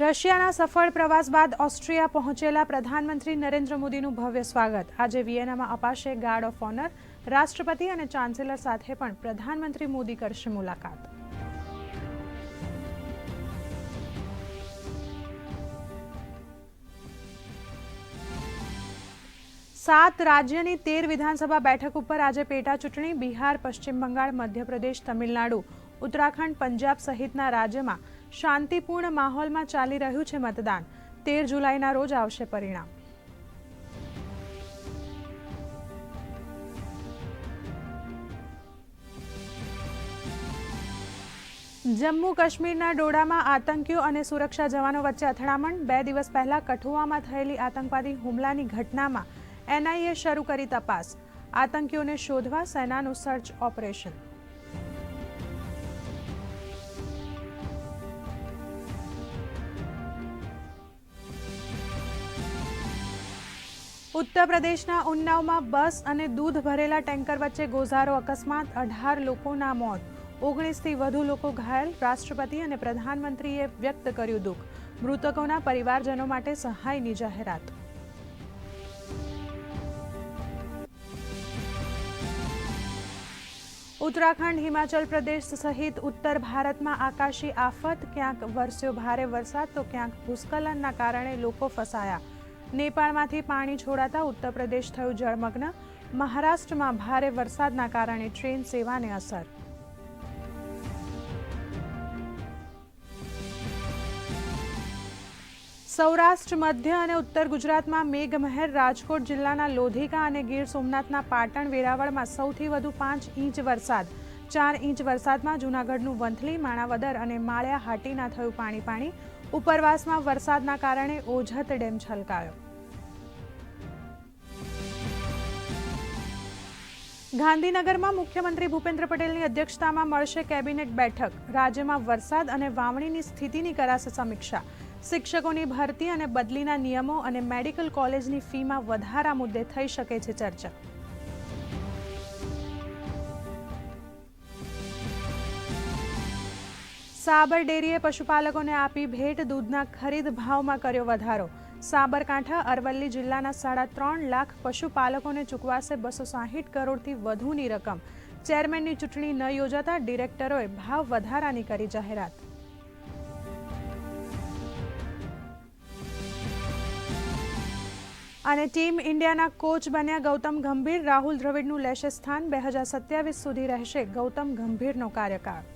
રશિયાના સફળ પ્રવાસ બાદ ઓસ્ટ્રિયા પહોંચેલા પ્રધાનમંત્રી નરેન્દ્ર મોદીનું ભવ્ય સ્વાગત. આજે વિયેનામાં અપાશે ગાર્ડ ઓફ ઓનર, રાષ્ટ્રપતિ અને ચાન્સેલર સાથે પણ પ્રધાનમંત્રી મોદી કરશે મુલાકાત. સાત રાજ્યની તેર વિધાનસભા બેઠક ઉપર આજે પેટા ચૂંટણી બિહાર, પશ્ચિમ બંગાળ, મધ્યપ્રદેશ, તમિલનાડુ. ઉત્તરાખંડ, પંજાબ સહિતના રાજ્યમાં શાંતિપૂર્ણ માહોલમાં ચાલી રહ્યું છે મતદાન. તેર જુલાઈના રોજ આવશે પરિણામ. જમ્મુ કાશ્મીરના ડોડામાં આતંકીઓ અને સુરક્ષા જવાનો વચ્ચે અથડામણ. બે દિવસ પહેલા કઠુઆમાં થયેલી આતંકવાદી હુમલાની ઘટનામાં એનઆઈએ શરૂ કરી તપાસ. આતંકીઓને શોધવા સેનાનું સર્ચ ઓપરેશન. ઉત્તર પ્રદેશના ઉન્નાવમાં બસ અને દૂધ ભરેલા ટેન્કર વચ્ચે ગોઝારો અકસ્માત, અઢાર લોકોના મોત. ઓગણીસથી વધુ લોકો ઘાયલ, રાષ્ટ્રપતિ અને પ્રધાનમંત્રીએ વ્યક્ત કર્યું દુઃખ. મૃતકોના પરિવારજનો માટે સહાયની જાહેરાત. ઉત્તરાખંડ, હિમાચલ પ્રદેશ સહિત ઉત્તર ભારતમાં આકાશી આફત. ક્યાંક વરસ્યો ભારે વરસાદ, તો ક્યાંક ભૂસ્ખલનના કારણે લોકો ફસાયા. નેપાળમાંથી પાણી છોડાતા ઉત્તર પ્રદેશ થયું જળમગ્ન. મહારાષ્ટ્રમાં ભારે વરસાદના કારણે ટ્રેન સેવાને અસર. સૌરાષ્ટ્ર, મધ્ય અને ઉત્તર ગુજરાતમાં મેઘમહેર, રાજકોટ જિલ્લાના લોધિકા અને ગીર સોમનાથના પાટણ વેરાવળમાં સૌથી વધુ પાંચ ઇંચ વરસાદ. ચાર ઇંચ વરસાદમાં જૂનાગઢનું વંથલી, માણાવદર અને માળિયા હાટીના થયું પાણી પાણી. ઉપરવાસમાં વરસાદના કારણે ઓઝત ડેમ છલકાયો. ગાંધીનગરમાં મુખ્યમંત્રી ભૂપેન્દ્ર પટેલની અધ્યક્ષતામાં મળશે કેબિનેટ બેઠક. રાજ્યમાં વરસાદ અને વાવણીની સ્થિતિની કરાશે સમીક્ષા. શિક્ષકોની ભરતી અને બદલીના નિયમો અને મેડિકલ કોલેજની ફીમાં વધારા મુદ્દે થઈ શકે છે ચર્ચા. સાબર ડેરીએ પશુપાલકોને આપી ભેટ, દૂધના ખરીદ ભાવમાં કર્યો વધારો. સાબરકાંઠા, અરવલ્લી જિલ્લાના સાડા ત્રણ લાખ પશુપાલકોને ચૂકવાશે બસો સાહીઠ કરોડથી વધુની રકમ. ચેરમેનની ચૂંટણી ન યોજાતા ડિરેક્ટરોએ ભાવ વધારાની કરી જાહેરાત. અને ટીમ ઇન્ડિયાના કોચ બન્યા ગૌતમ ગંભીર. રાહુલ દ્રવિડનું લેશે સ્થાન. બે હજાર સત્યાવીસ સુધી રહેશે ગૌતમ ગંભીરનો કાર્યકાળ.